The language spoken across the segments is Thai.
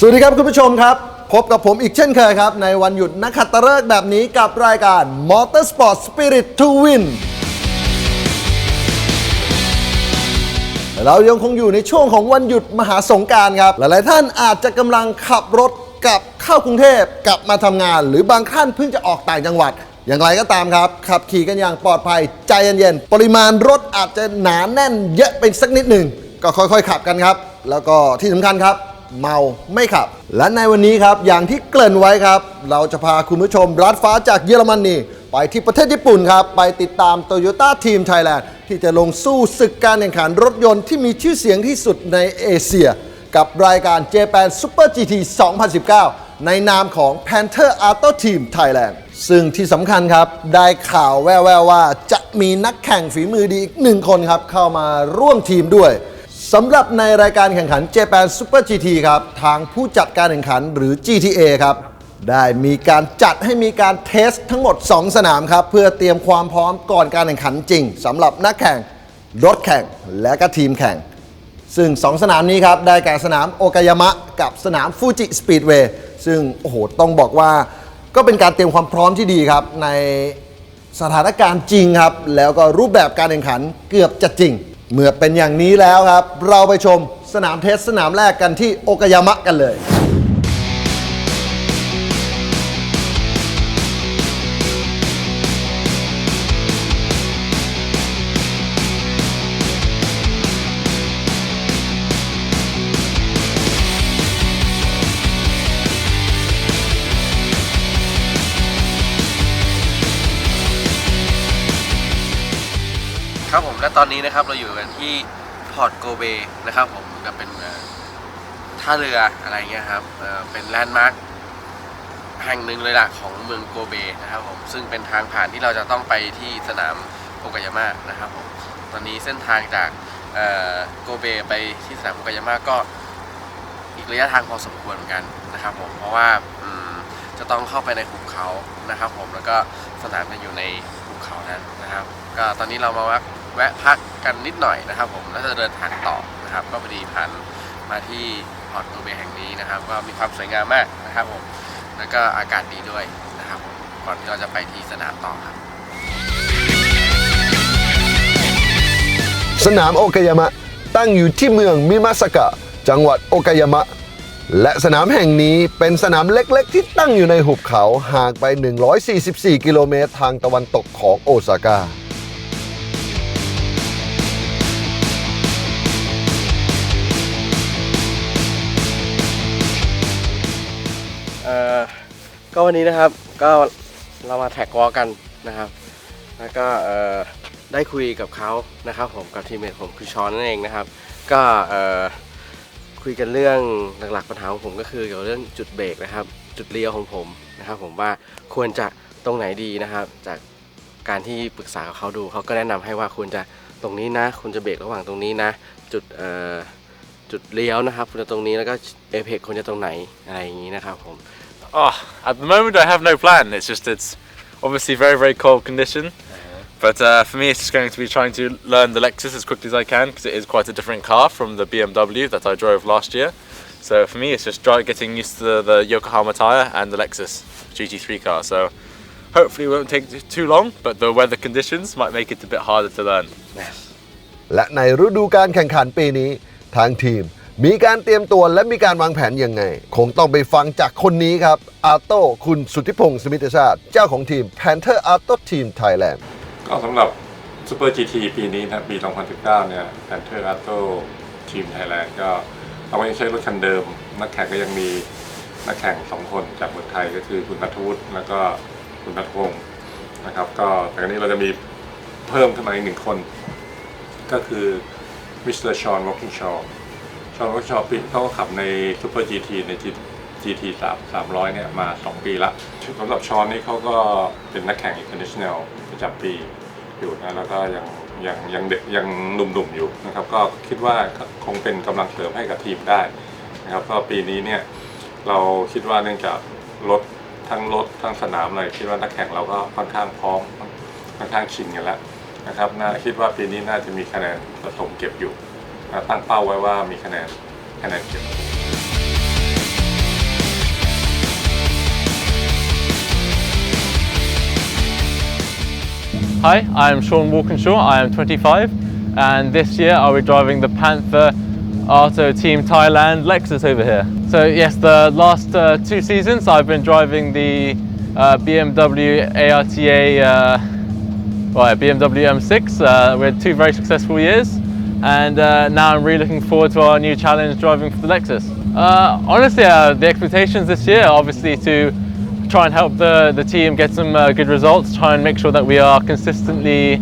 สวัสดีครับคุณผู้ชมครับ พบกับผมอีกเช่นเคยครับ ในวันหยุดนักขัตฤกษ์แบบนี้กับรายการ Motorsport Spirit to Win เรายังคงอยู่ในช่วงของวันหยุดมหาสงการครับ หลายๆท่านอาจจะกำลังขับรถกลับเข้ากรุงเทพกลับมาทำงาน หรือบางท่านเพิ่งจะออกต่างจังหวัด อย่างไรก็ตามครับ ขับขี่กันอย่างปลอดภัยใจเย็นๆปริมาณรถอาจจะหนาแน่นเยอะไปสักนิดหนึ่งก็ค่อยๆ ขับกันครับ แล้วก็ที่สำคัญครับ เมาไม่ขับ และในวันนี้ครับอย่างที่เกริ่นไว้ครับ เราจะพาคุณผู้ชมรัดฟ้าจากเยอรมนีไปที่ประเทศญี่ปุ่นครับ ไปติดตาม Toyota Team Thailand ที่จะลงสู้ศึกการแข่งขันรถยนต์ที่มีชื่อเสียงที่สุดในเอเชีย กับรายการ Japan Super GT 2019 ในนามของ Panther Auto Team Thailand ซึ่งที่สำคัญครับ ได้ข่าวแว่วๆว่าจะมีนักแข่งฝีมือดีอีกหนึ่งคนครับ เข้ามาร่วมทีมด้วย สำหรับในรายการแข่งขัน Japan Super GT ครับ ทางผู้จัดการแข่งขันหรือ GTA ครับ ได้มีการจัดให้มีการเทสทั้งหมด 2 สนามครับ เพื่อเตรียมความพร้อมก่อนการแข่งขันจริงสำหรับนักแข่ง รถแข่ง และก็ทีมแข่ง ซึ่ง 2 สนามนี้ครับ ได้แก่สนามโอกายามะ กับสนามฟูจิสปีดเวย์ซึ่งโอ้โหต้องบอกว่า ก็เป็นการเตรียมความพร้อมที่ดีครับ ในสถานการณ์จริงครับ แล้วก็รูปแบบการแข่งขันเกือบจะจริง เมื่อเป็นอย่างนี้แล้วครับ เราไปชมสนามเทสสนามแรกกันที่โอกายามะกันเลย ตอนนี้นะครับเราอยู่กันที่พอร์ตโกเบนะครับผมก็เป็นท่าเรืออะไรเงี้ยครับเเป็นแลนด์มาร์คแห่งหนึ่งเลยล่ะของเมืองโกเบนะครับผมซึ่งเป็นทางผ่านที่เราจะต้องไปที่สนามโอกายามะนะครับผมตอนนี้เส้นทางจากโกเบไปที่สนามโอกายามะก็อีกระยะทางพอสมควรเหมือนกันนะครับผมเพราะว่าจะต้องเข้าไปในหุบเขานะครับผมแล้วก็สนามจะอยู่ในหุบเขานั้นนะครับ ก็ตอนนี้เรามาแวะ แวะพักกันนิดหน่อยนะครับ ผมแล้วจะเดินทางต่อนะครับ ก็พอดีผ่านมาที่พอร์ตโกเบแห่งนี้นะครับ ก็มีความสวยงามมากนะครับผมแล้วก็อากาศดีด้วยนะครับผมก่อนที่เราจะไปที่สนามต่อครับ สนามโอกายามะตั้งอยู่ที่เมืองมิมาสกะ จังหวัดโอกายามะ และสนามแห่งนี้เป็นสนามเล็กๆ ที่ตั้งอยู่ในหุบเขาห่างไป 144 กิโลเมตรทางตะวันตกของโอซาก้า ก็วันนี้นะครับก็เรามาแท็กวอลกันนะครับ แล้วก็เอ่อได้คุยกับเขานะครับผมกับทีมเมทผมคือชอนนั่นเองนะครับ ก็เอ่อคุยกันเรื่องหลักๆปัญหาของผมก็คือเกี่ยวกับเรื่องจุดเบรกนะครับ จุดเลี้ยวของผมนะครับผมว่าควรจะตรงไหนดีนะครับ จากการที่ปรึกษากับเขาดูเขาก็แนะนำให้ว่าควรจะตรงนี้นะควรจะเบรกระหว่างตรงนี้นะ จุดเอ่อจุดเลี้ยวนะครับควรจะตรงนี้แล้วก็เอเพกควรจะตรงไหนอะไรอย่างนี้นะครับผม Oh, at the moment I have no plan. It's just it's obviously very very cold condition. But uh, for me, it's just going to be trying to learn the Lexus as quickly as I can because it is quite a different car from the BMW that I drove last year. So for me, it's just try getting used to the, the Yokohama tire and the Lexus GT3 car. So hopefully it won't take t- too long, but the weather conditions might make it a bit harder to learn. และในฤดูการแข่งขันปีนี้ ทางทีม มีการเตรียมตัวและมีการวางแผนยังไง คงต้องไปฟังจากคนนี้ครับ อาโต้คุณสุทธิพงศ์สมิทชาติ เจ้าของทีม Panther Auto Team Thailand ก็สำหรับ Super GT ปีนี้นะครับปี 2019 เนี่ย Panther Auto ทีมไทยแลนด์ก็เราไม่ใช้รถคันเดิม นักแข่งก็ยังมีนักแข่งสองคนจากเมืองไทยก็คือคุณนัทวุฒิแล้วก็คุณนัทวงศ์นะครับก็แต่ครั้นี้เราจะมีเพิ่มขึ้นมาอีกหนึ่งคน ก็คือมิสเตอร์ชอนวอลกิงชอน วอลกิงชอปีเขาก็ขับในซูเปอร์ GT ใน GT 3 300เนี่ยมา 2 ปีละสำหรับชอนนี่เขาก็เป็นนักแข่ง international ประจำปีอยู่นะแล้วก็ยังยังยังเด็กยังหนุ่มๆอยู่นะครับก็คิดว่าคงเป็นกำลังเสริมให้กับทีมได้นะครับก็ปีนี้เนี่ยเราคิดว่าเนื่องจากรถทั้งรถทั้งสนามเลยคิดว่านักแข่งเราก็ค่อนข้างพร้อมค่อนข้างชินกันแล้วนะครับน่าคิดว่าปีนี้น่าจะมีคะแนนสะสมเก็บอยู่ นะตั้งเป้าไว้ว่ามีคะแนนคะแนนเก็บ Hi, I'm Sean Walkinshaw. I am 25, and this year I'll be driving the Panther Auto Team Thailand Lexus over here. So yes, the last uh, two seasons I've been driving the uh, BMW ARTA, uh, well, BMW M6. Uh, we had two very successful years, and uh, now I'm really looking forward to our new challenge driving for the Lexus. Uh, honestly, uh, the expectations this year, obviously, to try and help the, the team get some uh, good results, try and make sure that we are consistently,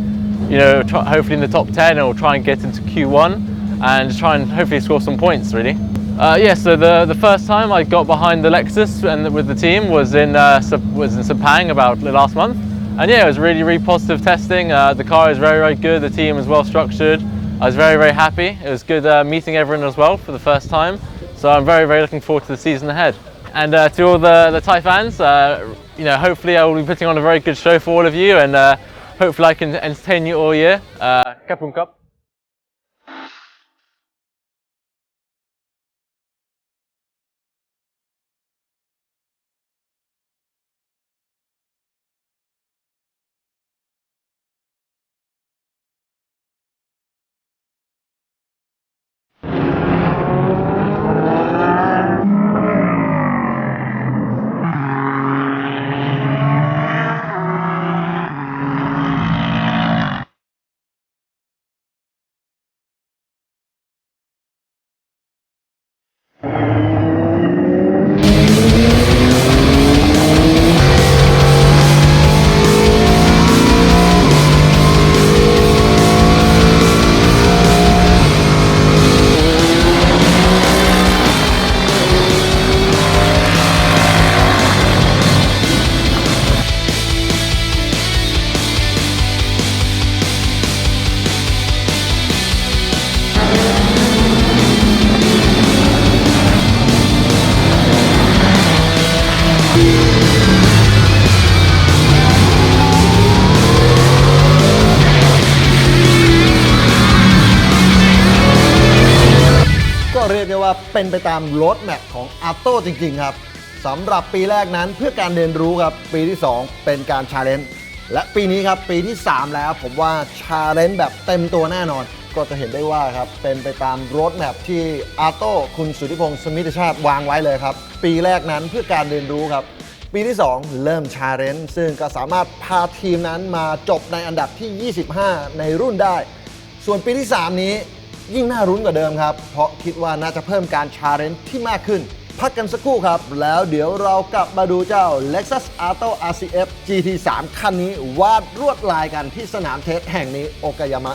you know, try, hopefully in the top 10 or try and get into Q1 and try and hopefully score some points really. Uh, yeah, so the, the first time I got behind the Lexus and with the team was in uh, was in Sepang about last month, and yeah, it was really really positive testing. The car is very very good. The team is well structured. I was very very happy. It was good uh, meeting everyone as well for the first time. So I'm very very looking forward to the season ahead. And uh, to all the, the Thai fans, uh, you know, hopefully I will be putting on a very good show for all of you, and uh, hopefully I can entertain you all year. Uh, Cup. เป็นไปตามรถแมพของอาโต้จริงๆครับสำหรับปีแรกนั้นเพื่อการเรียนรู้ครับ ปีที่ 2 เป็นการชาเลนจ์และปีนี้ครับปีที่ 3 แล้วผมว่าชาเลนจ์แบบเต็มตัวแน่นอน ก็จะเห็นได้ว่าครับเป็นไปตามรถแมพที่อาโต้คุณสุทธิพงศ์สมิทธชาติวางไว้เลยครับ ปีแรกนั้นเพื่อการเรียนรู้ครับ ปีที่ 2 เริ่มชาเลนจ์ซึ่งก็สามารถพาทีมนั้นมาจบในอันดับที่ 25 ในรุ่นได้ ส่วนปีที่ 3 นี้ ยิ่งน่ารุ้นกว่าเดิมครับ เพราะคิดว่าน่าจะเพิ่มการชาเลนจ์ที่มากขึ้น พักกันสักครู่ครับ แล้วเดี๋ยวเรากลับมาดูเจ้า Lexus Auto RCF GT3 คันนี้วาดรวดลายกันที่สนามเทสแห่งนี้โอกายามะ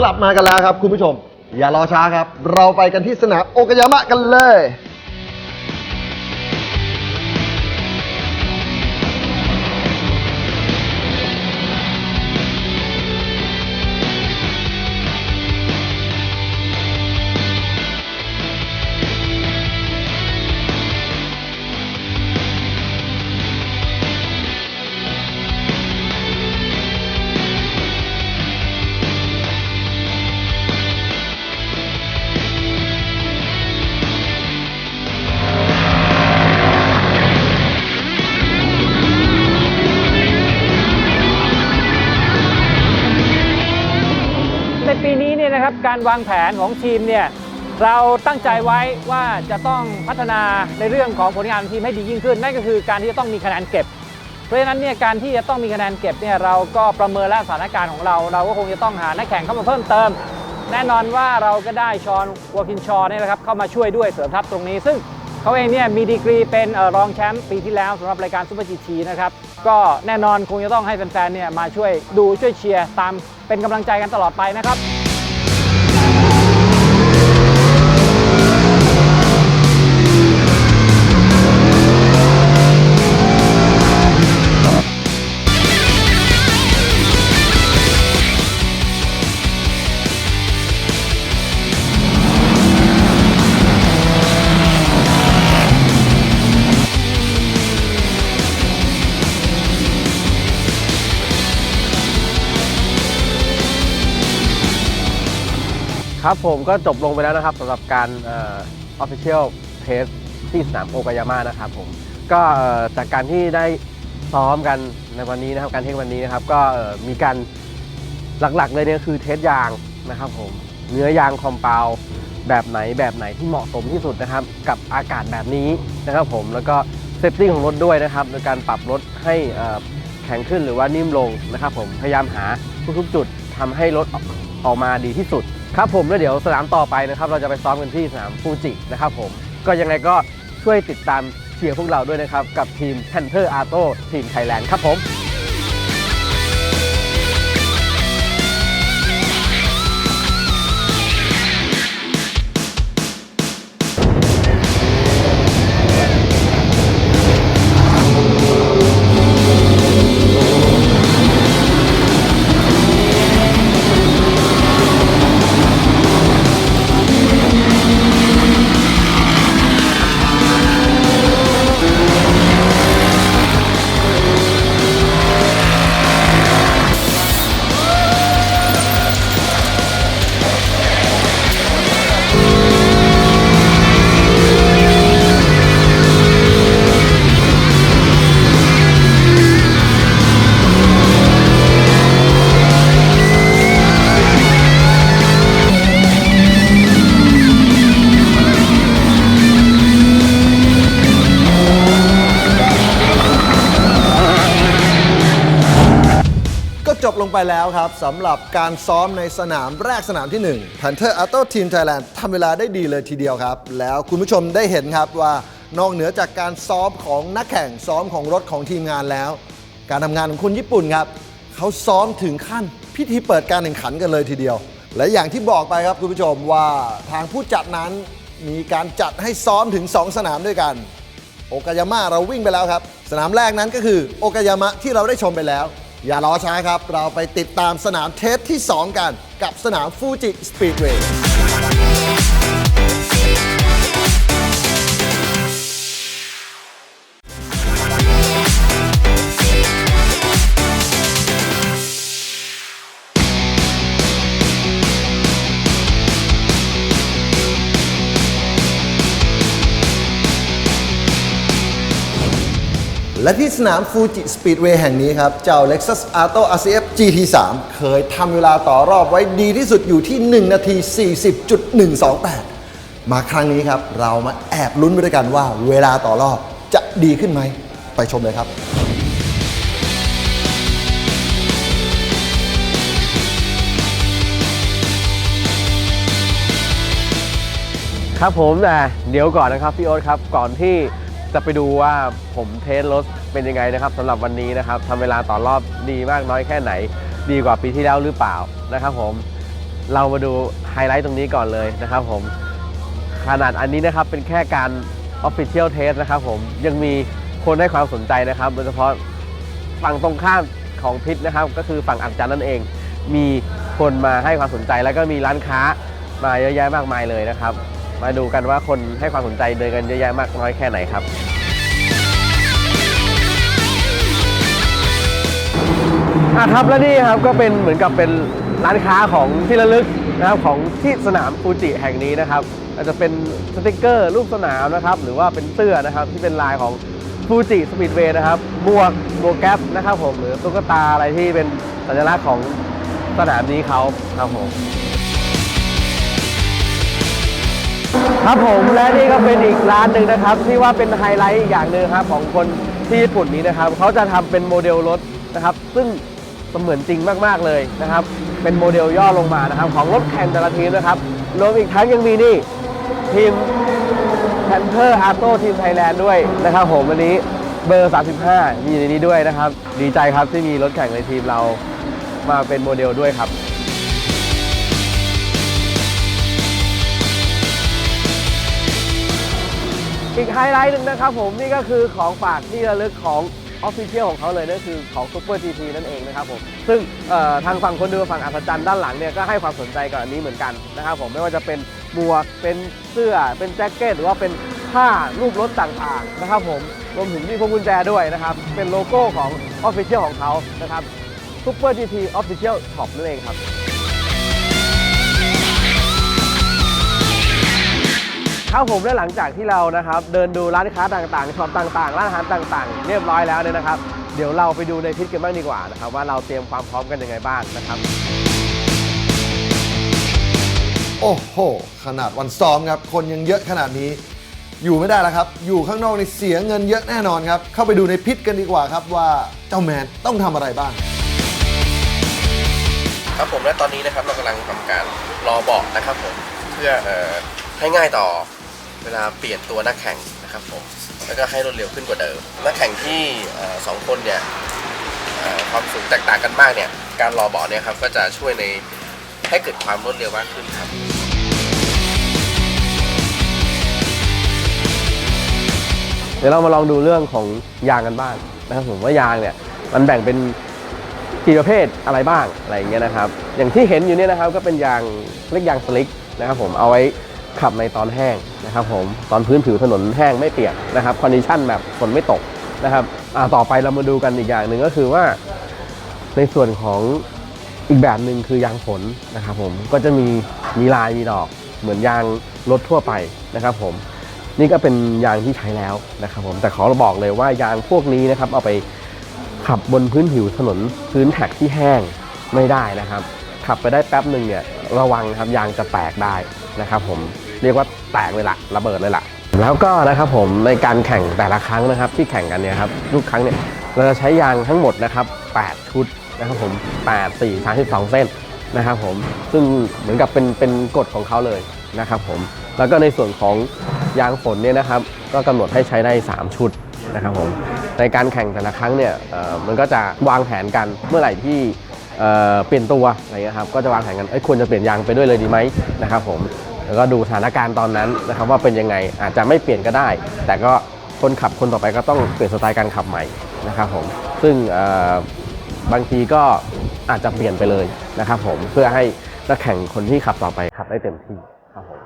กลับมากันแล้วครับ คุณผู้ชม อย่ารอช้าครับ เราไปกันที่สนามโอกายามะกันเลย การวางแผนของทีมเนี่ยเราตั้งใจไว้ว่าจะต้องพัฒนาในเรื่องของผลงานทีมให้ดียิ่งขึ้น นั่นก็คือการที่จะต้องมีคะแนนเก็บ เพราะฉะนั้นเนี่ยการที่จะต้องมีคะแนนเก็บเนี่ยเราก็ประเมินและสถานการณ์ของเรา เราก็คงจะต้องหานักแข่งเข้ามาเพิ่มเติม แน่นอนว่าเราก็ได้ชอนวอร์กินชอเนี่ยนะครับเข้ามาช่วยด้วยเสริมทัพตรงนี้ ซึ่งเขาเองเนี่ยมีดีกรีเป็นรองแชมป์ปีที่แล้วสำหรับรายการซูเปอร์จีทีนะครับก็แน่นอนคงจะต้องให้แฟนๆเนี่ยมาช่วยดูช่วยเชียร์ตามเป็นกำลังใจกันตลอดไปนะครับ ครับผมก็จบลงไปแล้วนะครับสำหรับการเออ official test ที่สนามโอกายาม่านะครับผมก็เอ่อจากการที่ได้ซ้อมกันในวันนี้นะครับการเทสวันนี้นะครับก็เอ่อมีการหลักๆเลยเนี่ยคือเทสยางนะครับผมเนื้อยางคอมเปลแบบไหนแบบไหนที่เหมาะสมที่สุดนะครับ กับอากาศแบบนี้นะครับผมแล้วก็เซฟตี้ของรถด้วยนะครับโดยการปรับรถให้เอ่อแข็งขึ้นหรือว่านิ่มลงนะครับผมพยายามหาทุกๆจุดทำให้รถออกมาดีที่สุด ครับผมแล้วเดี๋ยวสนามต่อไปนะครับ เราจะไปซ้อมกันที่สนามฟูจินะครับผมก็ยังไงก็ช่วยติดตามเชียร์พวกเราด้วยนะครับ กับทีม Panther Auto ทีมไทยแลนด์ครับผม ไปแล้วครับสำหรับการซ้อมในสนามแรกสนามที่ 1 Panther Auto Team Thailand ทำเวลาได้ดีเลยทีเดียวครับ แล้วคุณผู้ชมได้เห็นครับว่านอกเหนือจากการซ้อมของนักแข่งซ้อมของรถของทีมงานแล้ว การทำงานของคนญี่ปุ่นครับเขาซ้อมถึงขั้นพิธีเปิดการแข่งขันกันเลยทีเดียว และอย่างที่บอกไปครับคุณผู้ชมว่าทางผู้จัดนั้นมีการจัดให้ซ้อมถึง 2 สนามด้วยกัน โอกายามะเราวิ่งไปแล้วครับ สนามแรกนั้นก็คือโอกายามะที่เราได้ชมไปแล้ว อย่ารอช้าครับ เราไปติดตามสนามเทสที่ 2 กัน กับสนามฟูจิสปีดเวย์ และที่สนามฟูจิสปีดเวย์แห่งนี้ครับ เจ้า Lexus Auto RCF GT3 เคยทำเวลาต่อรอบไว้ดีที่สุดอยู่ที่ 1 นาที 40.128 มาครั้งนี้ครับ เรามาแอบลุ้นไปด้วยกันว่าเวลาต่อรอบจะดีขึ้นไหม ไปชมเลยครับครับผมแต่เดี๋ยวก่อนนะครับพี่โอ๊ตครับก่อนที่ จะไปดูว่าผมเทสรถเป็นยังไงนะครับสำหรับวันนี้นะครับทำเวลาต่อรอบดีมากน้อยแค่ไหน ดีกว่าปีที่แล้วหรือเปล่านะครับผมเรามาดูไฮไลท์ตรงนี้ก่อนเลยนะครับผมขนาดอันนี้นะครับเป็นแค่การ Official Test นะครับผมยังมีคนให้ความสนใจนะครับโดยเฉพาะฝั่งตรงข้ามของพิษนะครับ ก็คือฝั่งอักจันนั่นเอง มีคนมาให้ความสนใจแล้วก็มีร้านค้ามาเยอะแยะมากมายเลยนะครับ มาดูกันว่าคนให้ความสนใจเดินกันเยอะแยะมากน้อยแค่ไหนครับ อะครับและนี่ครับก็เป็นเหมือนกับเป็นร้านค้าของที่ระลึกนะครับของที่สนามฟูจิแห่งนี้นะครับอาจจะเป็นสติกเกอร์รูปสนามนะครับหรือว่าเป็นเสื้อนะครับที่เป็นลายของฟูจิสปีดเวย์นะครับหมวกหมวกแก๊ปนะครับผมหรือตุ๊กตาอะไรที่เป็นสัญลักษณ์ของสนามนี้เขาครับผม ครับผมและนี่ก็เป็นอีกร้านหนึ่งนะครับ ที่ว่าเป็นไฮไลท์อีกอย่างหนึ่งครับของคนที่ญี่ปุ่นนี้นะครับเขาจะทำเป็นโมเดลรถนะครับ ซึ่งเสมือนจริงมากๆเลยนะครับ เป็นโมเดลย่อลงมานะครับ ของรถแข่งแต่ละทีมนะครับรวมอีกทั้งยังมีนี่ทีมแพนเทอร์อาร์โต้ทีมไทยแลนด์ด้วยนะครับผมวันนี้เบอร์ 35 มีอยู่ในนี้ด้วยนะครับ ดีใจครับที่มีรถแข่งในทีมเรามาเป็นโมเดลด้วยครับ อีกไฮไลท์หนึ่งนะครับผมนี่ก็คือของฝากที่ระลึกของออฟฟิเชียลของเขาเลยนั่นคือของ Super GT นั่นเองนะครับผมซึ่งทางฝั่งคนดูฝั่งอัศจรรย์ด้านหลังเนี่ยก็ให้ความสนใจกับอันนี้เหมือนกันนะครับผมไม่ว่าจะเป็นหมวกเป็นเสื้อเป็นแจ็คเก็ตหรือว่าเป็นผ้ารูปรถต่างๆนะครับผมรวมถึงมีพวงกุญแจด้วยนะครับ เป็นโลโก้ของออฟฟิเชียลของเขานะครับ Super GT Official Shop นั่นเองครับ ครับผมและหลังจากที่เรานะครับเดินดูร้านค้าต่างๆช็อปต่างๆ ร้านอาหารต่างๆ เรียบร้อยแล้วเนี่ยนะครับ เดี๋ยวเราไปดูในพิษกันบ้างดีกว่านะครับว่าเราเตรียมความพร้อมกันยังไงบ้างนะครับ โอ้โห ขนาดวันซ้อมครับ คนยังเยอะขนาดนี้ อยู่ไม่ได้แล้วครับ อยู่ข้างนอกในเสียเงินเยอะแน่นอนครับ เข้าไปดูในพิษกันดีกว่าครับว่าเจ้าแมนต้องทำอะไรบ้าง ครับผมและตอนนี้นะครับเรากำลังทำการรอเบาะนะครับผมเพื่อเอ่อให้ง่ายต่อ เวลาเปลี่ยนตัวนักแข่งนะครับผมแล้วก็ให้รวดเร็วขึ้นกว่าเดิมนักแข่งที่สองคนเนี่ยความสูงแตกต่างกันมากเนี่ยการรอเบาะเนี่ยครับก็จะช่วยในให้เกิดความรวดเร็วมากขึ้นครับเดี๋ยวเรามาลองดูเรื่องของยางกันบ้างนะครับผมว่ายางเนี่ยมันแบ่งเป็นกี่ประเภทอะไรบ้างอะไรอย่างเงี้ยนะครับ อย่างที่เห็นอยู่เนี่ยนะครับก็เป็นยางเรียกยางสลิกนะครับผมเอาไว้ ขับในตอนแห้งนะครับผมตอนพื้นผิวถนนแห้งไม่เปียกนะครับคอนดิชันแบบฝนไม่ตกนะครับต่อไปเรามาดูกันอีกอย่างหนึ่งก็คือว่า ในส่วนของอีกแบบหนึ่งคือยางฝนนะครับผมก็จะมีมีลายมีดอก เหมือนยางรถทั่วไปนะครับผมนี่ก็เป็นยางที่ใช้แล้วนะครับผมแต่ขอบอกเลยว่ายางพวกนี้นะครับเอาไปขับบนพื้นผิวถนนพื้นแท็กที่แห้งไม่ได้นะครับ ขับไปได้แป๊บหนึ่งเนี่ยระวังครับยางจะแตกได้นะครับผม เรียกว่าแตกเลยละระเบิดเลยละแล้วก็นะครับผมในการแข่งแต่ละครั้งนะครับ ที่แข่งกันเนี่ยครับทุกครั้งเนี่ยเราจะใช้ยางทั้งหมดนะครับ 8 ชุดนะครับผม 8 4 32 เส้นนะครับผมซึ่งเหมือนกับเป็นเป็นกฎของเขาเลยนะครับผมแล้วก็ในส่วนของยางฝนเนี่ยนะครับ ก็กำหนดให้ใช้ได้ 3 ชุดนะครับผมในการแข่งแต่ละครั้งเนี่ยเออมันก็จะวางแผนกันเมื่อไหร่ที่เออเปลี่ยนตัวอะไรเงี้ยครับก็จะวางแผนกันเอ้ควรจะเปลี่ยนยางไปด้วยเลยดีไหมนะครับผม แล้วก็ดูสถานการณ์ตอนนั้นนะครับว่าเป็นยังไงอาจจะไม่เปลี่ยนก็ได้ แต่ก็คนขับคนต่อไปก็ต้องเปลี่ยนสไตล์การขับใหม่นะครับผมซึ่งบางทีก็อาจจะเปลี่ยนไปเลยนะครับผมเพื่อให้นักแข่งคนที่ขับต่อไปขับได้เต็มที่ครับผม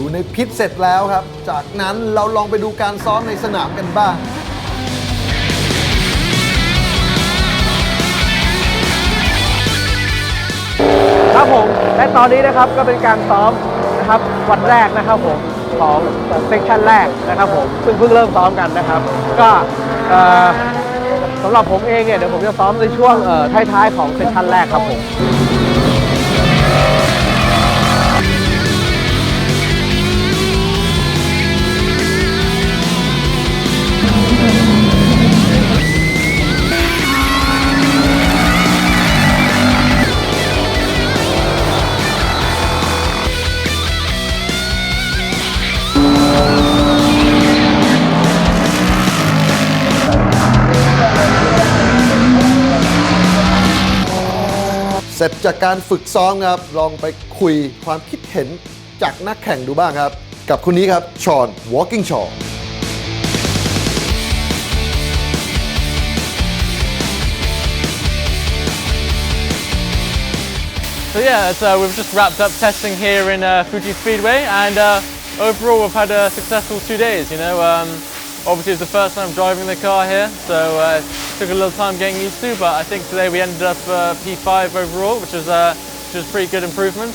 ดูในพิษเสร็จแล้วครับ จากนั้นเราลองไปดูการซ้อมในสนามกันบ้างครับผมและตอนนี้นะครับก็เป็นการซ้อมนะครับวันแรกนะครับผมของเซสชันแรกนะครับผมซึ่งเพิ่งเริ่มซ้อมกันนะครับ ก็สำหรับผมเองเนี่ยเดี๋ยวผมจะซ้อมในช่วงท้ายๆของเซสชันแรกครับผม เสร็จจากการฝึกซ้อมครับ ลองไปคุยความคิดเห็นจากนักแข่งดูบ้างครับ กับคนนี้ครับ ชอน Walking Shaw So yeah, it's, uh, we've just wrapped up testing here in uh, Fuji Speedway, and uh, overall we've had a successful two days. You know, um, obviously it's the first time driving the car here, so uh, it took a little time getting used to. But I think today we ended up uh, P5 overall, which was uh, which was pretty good improvement.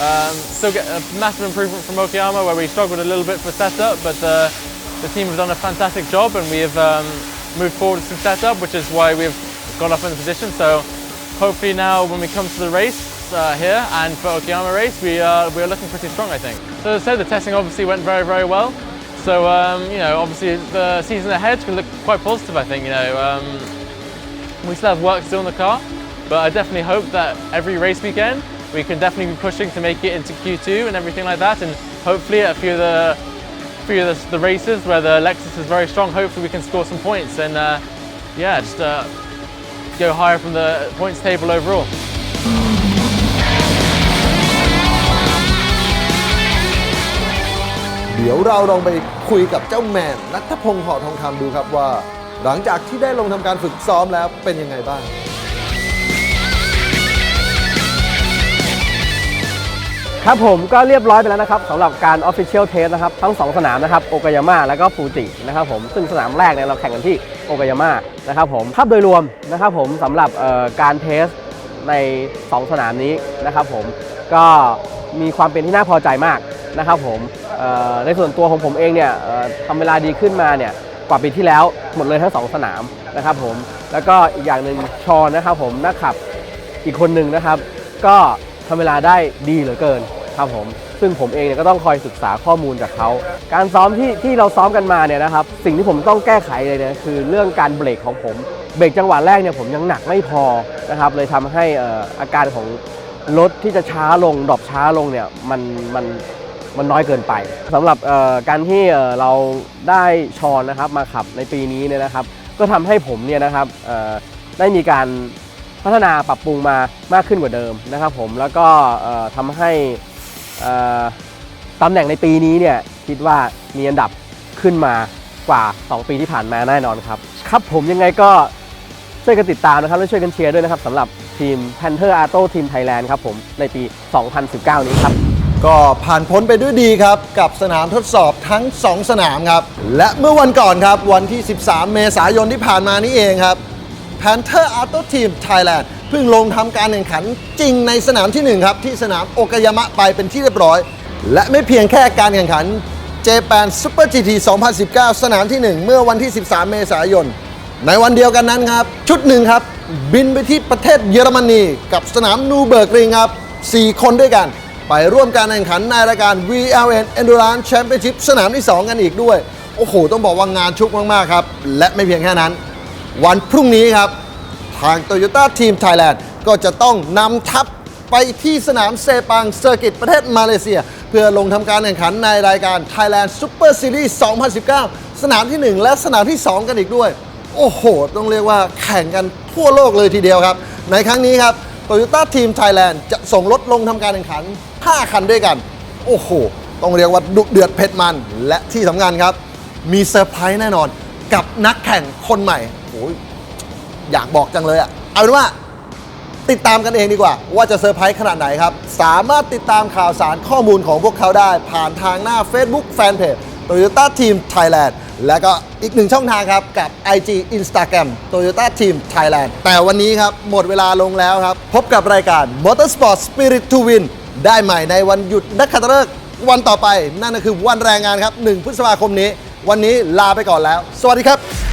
Um, still get a massive improvement from Okayama, where we struggled a little bit for setup, but uh, the team have done a fantastic job, and we have um, moved forward some setup, which is why we've gone up in the position. So hopefully now when we come to the race uh, here and for Okayama race, we are we're looking pretty strong, I think. So as I said, the testing obviously went very very well. So um, you know, obviously the season ahead can look quite positive. I think you know um, we still have work still in the car, but I definitely hope that every race weekend we can definitely be pushing to make it into Q2 and everything like that, and hopefully at a few of the few of the, the races where the Lexus is very strong, hopefully we can score some points and uh, yeah, just uh, go higher from the points table overall. เดี๋ยวเราลองไปคุยกับเจ้าแมนนัทพงศ์ห่อทองคำดูครับว่า หลังจากที่ได้ลงทำการฝึกซ้อมแล้วเป็นยังไงบ้างครับผมก็เรียบร้อยไปแล้วนะครับสำหรับการ Official Test นะครับ ทั้ง 2 สนามนะครับโอกายาม่าแล้วก็ฟูจินะครับผมซึ่งสนามแรกเนี่ยเราแข่งกันที่โอกายาม่านะครับผมภาพโดยรวมนะครับผมสำหรับการเทสใน 2 สนามนี้นะครับผมก็มีความเป็นที่น่าพอใจมาก นะครับผมในส่วนตัวของผมเองเนี่ยทำเวลาดีขึ้นมาเนี่ยกว่าปีที่แล้วหมดเลยทั้ง 2 สนามนะครับผมแล้วก็อีกอย่างหนึ่งชอนนะครับผมนักขับอีกคนหนึ่งนะครับ ก็ทำเวลาได้ดีเหลือเกินครับผมซึ่งผมเองเนี่ยก็ต้องคอยศึกษาข้อมูลจากเขา การซ้อมที่ที่เราซ้อมกันมาเนี่ยนะครับ สิ่งที่ผมต้องแก้ไขเลยเนี่ยคือเรื่องการเบรกของผม เบรกจังหวะแรกเนี่ยผมยังหนักไม่พอนะครับ เลยทำให้เอ่ออาการของรถที่จะช้าลงดรอปช้าลงเนี่ยมันมัน มันน้อยเกินไปสำหรับการที่เราได้ชอนนะครับมาขับในปีนี้เนี่ยนะครับ ก็ทำให้ผมเนี่ยนะครับได้มีการพัฒนาปรับปรุงมามากขึ้นกว่าเดิมนะครับผมแล้วก็เอ่อทำให้ตำแหน่งในปีนี้เนี่ยคิดว่ามีอันดับขึ้นมากว่า 2 ปีที่ผ่านมาแน่นอนครับ ครับผมยังไงก็ช่วยกันติดตามนะครับและช่วยกันเชียร์ด้วยนะครับสำหรับทีม Panther Auto Team Thailand ครับผมในปี 2019 นี้ครับ ก็ผ่านพ้นไปด้วยดีครับ กับสนามทดสอบทั้ง 2 สนามครับ และเมื่อวันก่อนครับ วันที่ 13 เมษายนที่ผ่านมานี้เองครับ Panther Auto Team Thailand เพิ่งลงทำการแข่งขันจริงในสนามที่ 1 ครับ ที่สนามโอกายามะไปเป็นที่เรียบร้อย และไม่เพียงแค่การแข่งขัน Japan Super GT 2019 สนามที่ 1 เมื่อวันที่ 13 เมษายน ในวันเดียวกันนั้นครับ ชุดหนึ่งครับ บินไปที่ประเทศเยอรมนี กับสนามนูเบิร์กริงครับ 4 คนด้วยกัน ไปร่วมการแข่งขันในรายการ VLN Endurance Championship สนามที่ 2 กันอีกด้วย โอ้โห ต้องบอกว่างานชุกมาก ๆ ครับ และไม่เพียงแค่นั้น วันพรุ่งนี้ครับ ทาง Toyota Team Thailand ก็จะต้องนำทัพไปที่สนามเซปังเซอร์กิตประเทศมาเลเซีย เพื่อลงทำการแข่งขันในรายการ Thailand Super Series 2019 สนามที่ 1 และสนามที่ 2 กันอีกด้วย โอ้โห ต้องเรียกว่าแข่งกันทั่วโลกเลยทีเดียวครับ ในครั้งนี้ครับ Toyota Team Thailand จะส่งรถลงทำการแข่งขัน 5 คันด้วยกัน โอ้โห ต้องเรียกว่าดุเดือดเผ็ดมัน และที่สำคัญครับ มีเซอร์ไพรส์แน่นอนกับนักแข่งคนใหม่โอ้ยอยากบอกจังเลยอะเอาเป็นว่าติดตามกันเองดีกว่า ว่าจะเซอร์ไพรส์ขนาดไหนครับ สามารถติดตามข่าวสารข้อมูลของพวกเขาได้ ผ่านทางหน้า Facebook Fanpage Toyota Team Thailand และก็อีกหนึ่งช่องทางครับ กับ IG Instagram Toyota Team Thailand แต่วันนี้ครับ หมดเวลาลงแล้วครับ พบกับรายการ Motorsport Spirit to Win ได้ใหม่ในวันหยุดนักขัตฤกษ์วันต่อไป นั่นก็คือวันแรงงานครับ 1 พฤษภาคมนี้ วันนี้ลาไปก่อนแล้ว สวัสดีครับ